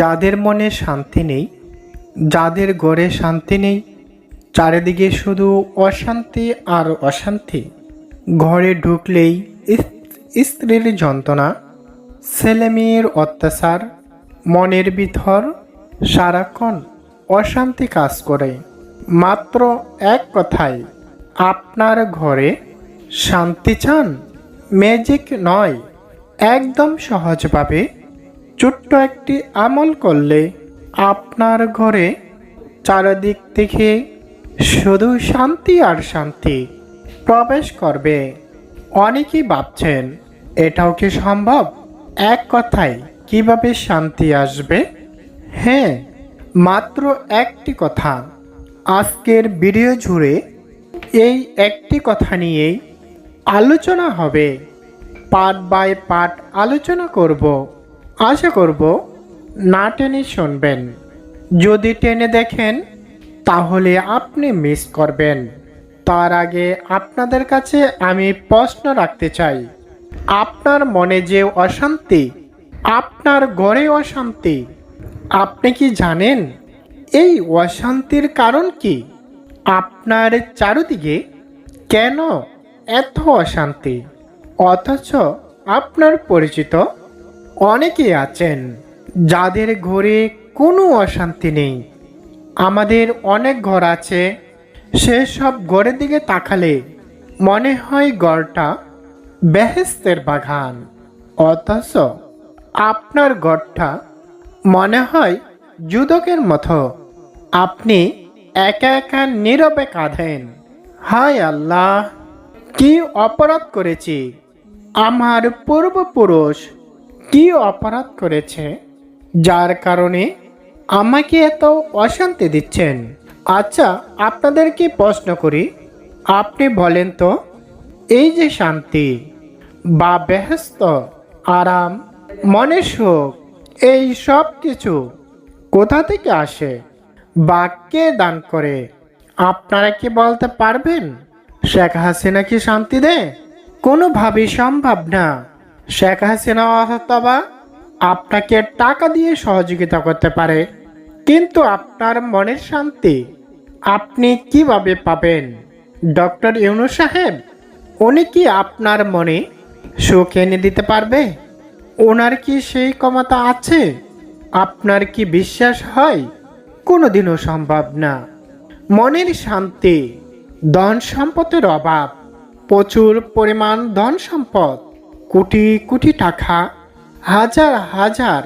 যাদের মনে শান্তি নেই, যাদের গড়ে শান্তি নেই, চারিদিকে শুধু অশান্তি আর অশান্তি। ঘরে ঢুকলেই স্ত্রীর যন্ত্রণা ছেলে মেয়ের অত্যাচার, মনের ভিতর সারাক্ষণ অশান্তি কাজ করে। মাত্র এক কথায়, আপনার ঘরে শান্তি চান? ম্যাজিক নয়, একদম সহজভাবে ছোট্ট একটি আমল করলে আপনার ঘরে চারিদিক থেকে শুধু শান্তি আর শান্তি প্রবেশ করবে। অনেকেই ভাবছেন, এটাও কি সম্ভব? এক কথায়, কীভাবে শান্তি আসবে? হ্যাঁ মাত্র একটি কথা। আজকের ভিডিও জুড়ে এই একটি কথা নিয়েই আলোচনা হবে। পার্ট বাই পার্ট আলোচনা করব। আশা করব না টেনে শুনবেন। যদি টেনে দেখেন, তাহলে আপনি মিস করবেন। তার আগে আপনাদের কাছে আমি প্রশ্ন রাখতে চাই। আপনার মনে যে অশান্তি, আপনার ঘরে অশান্তি, আপনি কি জানেন এই অশান্তির কারণ কি? আপনার চারিদিকে কেন এত অশান্তি? অথচ আপনার পরিচিত অনেকেই আছেন যাদের ঘরে কোনো অশান্তি নেই। আমাদের অনেক ঘর আছে সেসব ঘরের দিকে তাকালে মনে হয় ঘরটা বেহেস্তের বাগান। অথচ আপনার ঘরটা মনে হয় যুদকের মতো। আপনি একা একা নীরবে কাঁধেন হায় আল্লাহ, কি অপরাধ করেছি। আমার পূর্বপুরুষ কি অপরাধ করেছে? যার কারণে আমাকে এত অশান্তি দিচ্ছেন? আচ্ছা আপনাদেরকে প্রশ্ন করি। আপনি বলেন তো, এই যে শান্তি, বা বেহস্ত আরাম, মনে সুখ, এই সব কিছু কোথা থেকে আসে? বা কে দান করে? আপনারা কি বলতে পারবেন? শেখ হাসিনা কি শান্তি দেয়? কোনোভাবেই সম্ভব না। শেখ হাসিনা অথবা আপনাকে টাকা দিয়ে সহযোগিতা করতে পারে, কিন্তু আপনার মনের শান্তি আপনি কীভাবে পাবেন? ডক্টর ইউনু সাহেব, উনি কি আপনার মনে সুখ এনে দিতে পারবে? ওনার কি সেই ক্ষমতা আছে? আপনার কি বিশ্বাস হয়? কোনোদিনও সম্ভব না। মনের শান্তি, ধন সম্পদের অভাব, প্রচুর পরিমাণ ধন সম্পদ কোটি কোটি টাকা, হাজার হাজার,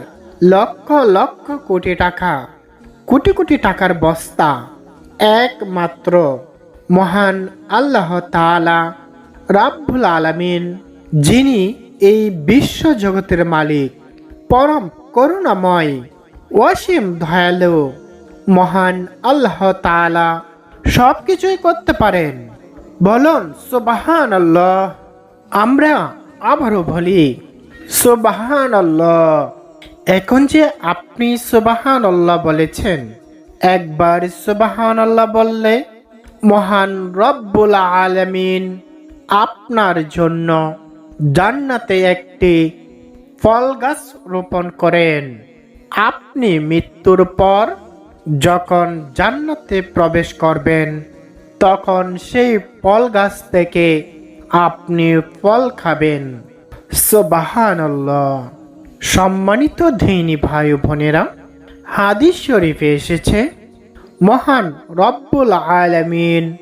লক্ষ লক্ষ কোটি টাকা, কোটি কোটি টাকার বস্তা, একমাত্র মহান আল্লাহ তাআলা রাব্বুল আলামিন, যিনি এই বিশ্ব জগতের মালিক, পরম করুণাময়, অসীম দয়ালু, মহান আল্লাহ তাআলা সব কিছুই করতে পারেন। বলুন সুবাহান আল্লাহ আমরা আবারও বলি সুবাহান আল্লাহ এখন যে আপনি সুবাহান আল্লাহ বলেছেন, একবার সুবাহান আল্লাহ বললে, মহান রব্বুল আলমিন আপনার জন্য জান্নাতে একটি ফল গাছ রোপণ করেন। আপনি মৃত্যুর পর যখন জান্নাতে প্রবেশ করবেন, তখন সেই ফল গাছ থেকে আপনি ফল খাবেন। সুবাহানাল্লাহ। সম্মানিত ধৈনী ভাই বোনেরা, হাদিস শরীফে এসেছে, মহান রব্বুল আলামিন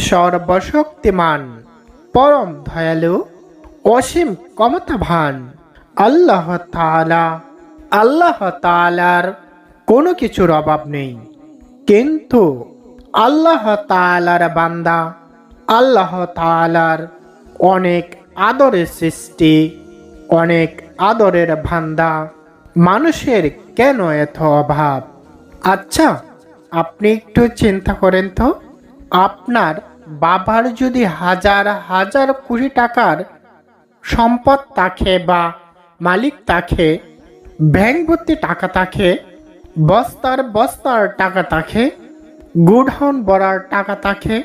সর্বশক্তিমান, পরম দয়ালু, অসীম ক্ষমতাবান, আল্লাহ তাআলা, আল্লাহ তালার কোনো কিছুর অভাব নেই। কিন্তু আল্লাহ তালার বান্দা, আল্লাহ তাআলার অনেক আদরের সৃষ্টি, অনেক আদরের ভান্দা মানুষের কেন এত অভাব? আচ্ছা আপনি একটু চিন্তা করেন তো। আপনার বাবার যদি হাজার হাজার কোটি টাকার সম্পদ থাকে বা মালিক থাকে, ব্যাংক ভর্তি টাকা থাকে, বস্তার বস্তার টাকা থাকে গুডহাউন বড়ার টাকা থাকে,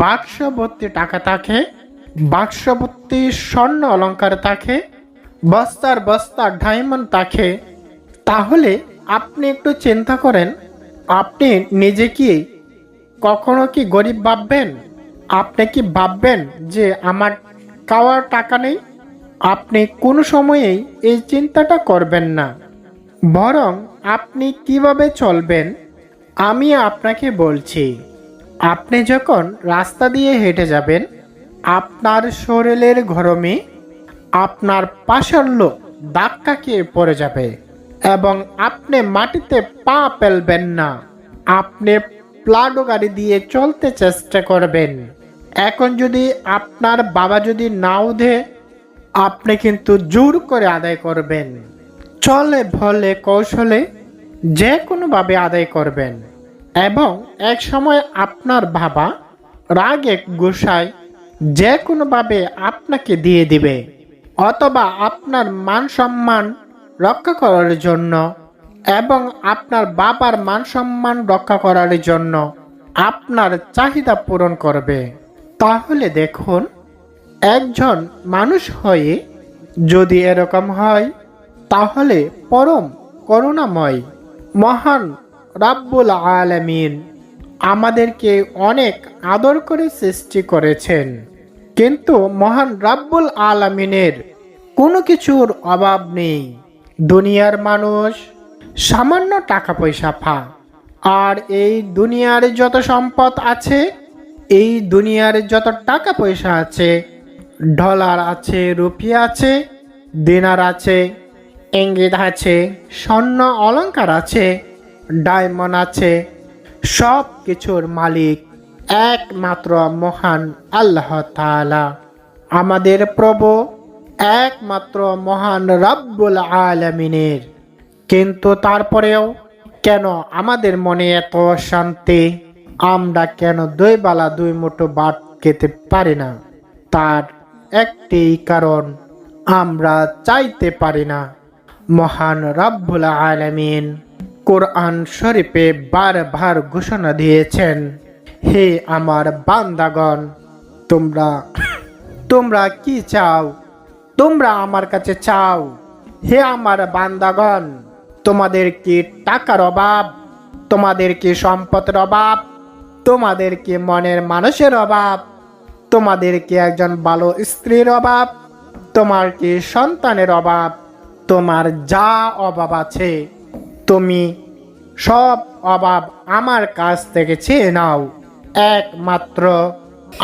বাক্স ভর্তি টাকা থাকে বাক্স ভর্তি স্বর্ণ অলংকার থাকে বস্তার বস্তা ডায়মন্ড থাকে তাহলে আপনি একটু চিন্তা করেন, আপনি নিজে কি কখনো কি গরিব ভাববেন? আপনি কি ভাববেন যে আমার কাওয়ার টাকা নেই? আপনি কোনো সময়েই এই চিন্তাটা করবেন না। বরং আপনি কীভাবে চলবেন, আমি আপনাকে বলছি। আপনি যখন রাস্তা দিয়ে হেঁটে যাবেন আপনার শরীরের গরমে আপনার পাশের লোক ধাক্কা খেয়ে পড়ে যাবে এবং আপনি মাটিতে পা ফেলবেন না। আপনি প্লাডো গাড়ি দিয়ে চলতে চেষ্টা করবেন। এখন যদি আপনার বাবা যদি নাও দে আপনি কিন্তু জোর করে আদায় করবেন। চলে ভলে কৌশলে যে কোনোভাবে আদায় করবেন। এবং এক সময় আপনার বাবা রাগে গুসায় যে কোনোভাবে আপনাকে দিয়ে দিবে, অথবা আপনার মান সম্মান রক্ষা করার জন্য এবং আপনার বাবার মান সম্মান রক্ষা করার জন্য আপনার চাহিদা পূরণ করবে। তাহলে দেখুন, একজন মানুষ হয়ে যদি এরকম হয়, তাহলে পরম করুণাময়, মহান রাব্বুল আলামিন আমাদেরকে অনেক আদর করে সৃষ্টি করেছেন। কিন্তু মহান রাব্বুল আলামিনের কোনো কিছুর অভাব নেই। দুনিয়ার মানুষ সামান্য টাকা পয়সা পা আর এই দুনিয়ার যত সম্পদ আছে, এই দুনিয়ার যত টাকা পয়সা আছে, ডলার আছে রুপিয়া আছে, দিনার আছে, ইঙ্গিত আছে, স্বর্ণ, অলংকার আছে, ডায়মন্ড আছে সব কিছুর মালিক একমাত্র মহান আল্লাহ তাআলা। আমাদের প্রভু একমাত্র মহান রব্বুল আলমিনের। কিন্তু তারপরেও কেন আমাদের মনে এত শান্তি? আমরা কেন দুই বেলা দুই মুঠো বাট খেতে পারি না? তার একটি কারণ, আমরা চাইতে পারি না। মহান রব্বুল আলমিন কোরআন শরীফে বারবার ঘোষণা দিয়েছেন হে আমার বান্দাগণ, তোমরা তোমরা কি চাও? তোমরা আমার কাছে চাও। হে আমার বান্দাগণ, তোমাদের কি টাকার অভাব? তোমাদের কি সম্পদের অভাব? তোমাদের কি মনের মানুষের অভাব? তোমাদের কি একজন ভালো স্ত্রীর অভাব? তোমার কি সন্তানের অভাব? তোমার যা অভাব আছে, তুমি সব অভাব আমার কাছ থেকে চেয়ে নাও। একমাত্র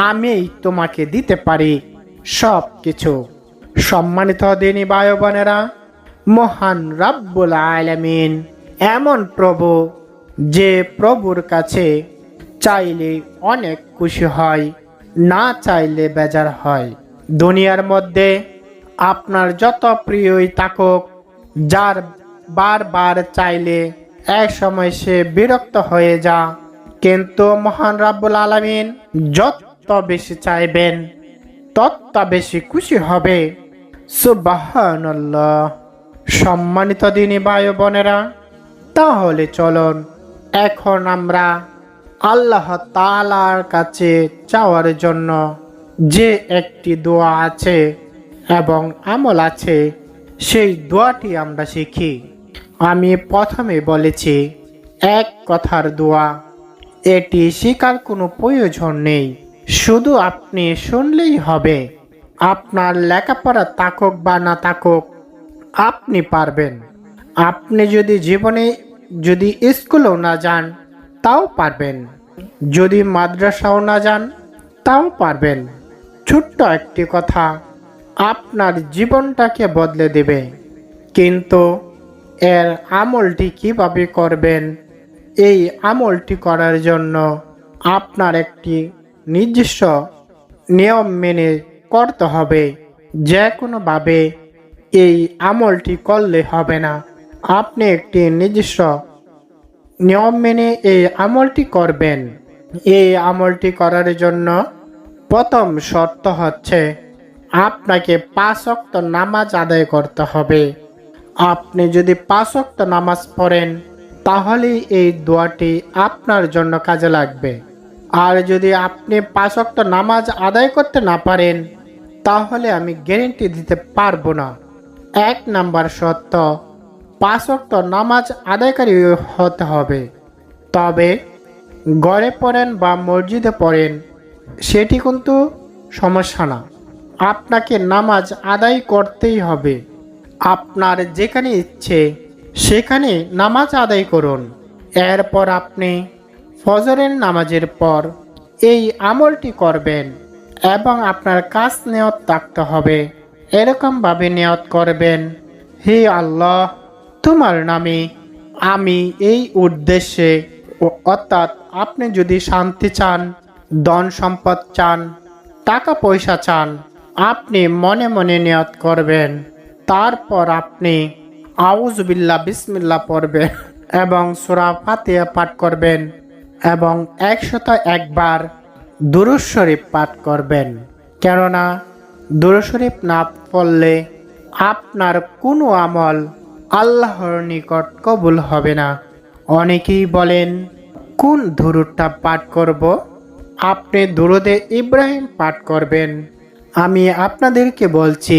আমিই তোমাকে দিতে পারি সব কিছু সম্মানিত দিনী বায়ু বোনেরা মহান রব্বুল আলমিন, এমন প্রভু যে প্রভুর কাছে চাইলে অনেক খুশি হয়, না চাইলে বেজার হয়। দুনিয়ার মধ্যে আপনার যত প্রিয়ই থাকুক, যার বারবার চাইলে এক সময় সে বিরক্ত হয়ে যা কিন্তু মহান রাব্বুল আলমিন যত বেশি চাইবেন, তত বেশি খুশি হবে। সুবাহান্লাহ সম্মানিত দিনী বায়ু বোনেরা, তাহলে চলুন, এখন আমরা আল্লাহ তালার কাছে চাওয়ার জন্য যে একটি দোয়া আছে এবং আমল আছে, সেই দোয়াটি আমরা শিখি। আমি প্রথমে বলেছি, এক কথার দোয়া। এটি শেখার কোনো প্রয়োজন নেই। শুধু আপনি শুনলেই হবে। আপনার লেখাপড়া তাকুক বা না তাকুক, আপনি পারবেন। আপনি যদি জীবনে যদি স্কুলেও না যান, তাও পারবেন। যদি মাদ্রাসাও না যান, তাও পারবেন। ছোট্ট একটি কথা, আপনার জীবনটাকে বদলে দেবে। কিন্তু এর আমলটি কীভাবে করবেন এই আমলটি করার জন্য আপনার একটি নির্দিষ্ট নিয়ম মেনে করতে হবে। যে কোনোভাবে এই আমলটি করলে হবে না। আপনি একটি নির্দিষ্ট নিয়ম মেনে এই আমলটি করবেন। এই আমলটি করার জন্য প্রথম শর্ত হচ্ছে আপনাকে পাঁচ অক্ত নামাজ আদায় করতে হবে। আপনি যদি পাঁচ অক্ত নামাজ পড়েন তাহলেই এই দোয়াটি আপনার জন্য কাজে লাগবে। আর যদি আপনি পাঁচ অক্ত নামাজ আদায় করতে না পারেন, তাহলে আমি গ্যারেন্টি দিতে পারব না। এক নাম্বার সত্য পাঁচ ওয়াক্ত নামাজ আদায়কারী হতে হবে। তবে গড়ে পড়েন বা মসজিদে পড়েন, সেটি কিন্তু সমস্যা না। আপনাকে নামাজ আদায় করতেই হবে। আপনার যেখানে ইচ্ছে সেখানে নামাজ আদায় করুন। এরপর আপনি ফজরের নামাজের পর এই আমলটি করবেন এবং আপনার কাজ নেয়ত থাকতে হবে। এরকমভাবে নিয়ত করবেন, হে আল্লাহ, তোমার নামে আমি এই উদ্দেশ্যে অর্থাৎ আপনি যদি শান্তি চান, ধন সম্পদ চান, টাকা পয়সা চান, আপনি মনে মনে নিয়ত করবেন। তারপর আপনি আউজবিল্লা বিসমিল্লা পড়বেন এবং সুরা ফাতিয়া পাঠ করবেন এবং একশত একবার দুরুজ শরীফ পাঠ করবেন। কেননা দুরুজ শরীফ না পড়লে আপনার কোনো আমল আল্লাহর নিকট কবুল হবে না। অনেকেই বলেন, কোন ধুরুটা পাঠ করব? আপনি দুরুদে ইব্রাহিম পাঠ করবেন। আমি আপনাদেরকে বলছি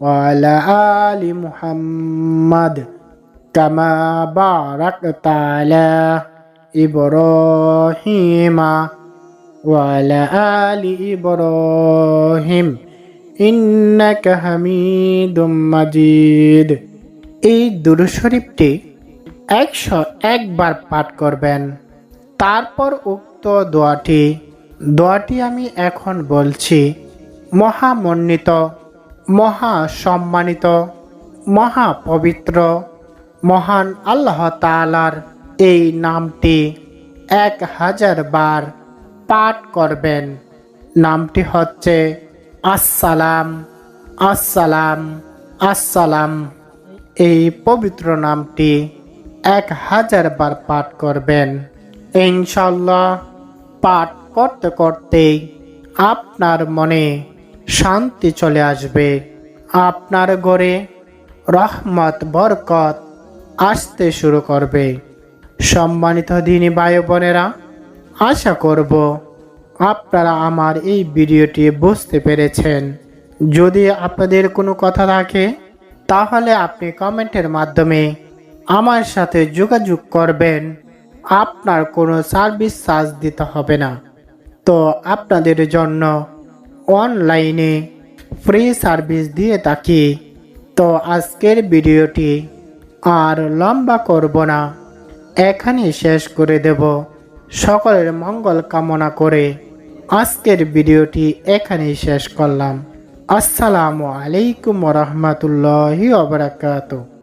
وعلى آل محمد كما باركت على إبراهيم وعلى آل إبراهيم ইন্নাকা হামিদুম মাজিদ এই দুরূদ শরীফটি একশো একবার পাঠ করবেন তারপর উক্ত দোয়াটি দোয়াটি আমি এখন বলছি মহামণ্ডিত মহা সম্মানিত মহা পবিত্র মহান আল্লাহ তাআলার এই নামটি এক হাজার বার পাঠ করবেন। নামটি হচ্ছে আসসালাম আসসালাম আসসালাম। এই পবিত্র নামটি এক হাজার বার পাঠ করবেন। ইনশাল্লাহ পাঠ করতে করতেই আপনার মনে শান্তি চলে আসবে। আপনার ঘরে রহমত, বরকত আসতে শুরু করবে। সম্মানিত দিনী ভাই বোনেরা আশা করব আপনারা আমার এই ভিডিওটি বুঝতে পেরেছেন। যদি আপনাদের কোনো কথা থাকে, তাহলে আপনি কমেন্টের মাধ্যমে আমার সাথে যোগাযোগ করবেন। আপনার কোনো সার্ভিস চার্জ দিতে হবে না। তো আপনাদের জন্য অনলাইনে ফ্রি সার্ভিস দিয়ে থাকি। তো আজকের ভিডিওটি আর লম্বা করব না এখানে শেষ করে দেব। সকলের মঙ্গল কামনা করে আজকের ভিডিওটি এখানেই শেষ করলাম। আসসালামু আলাইকুম রহমতুল্লাহি ওবরাকাতুহ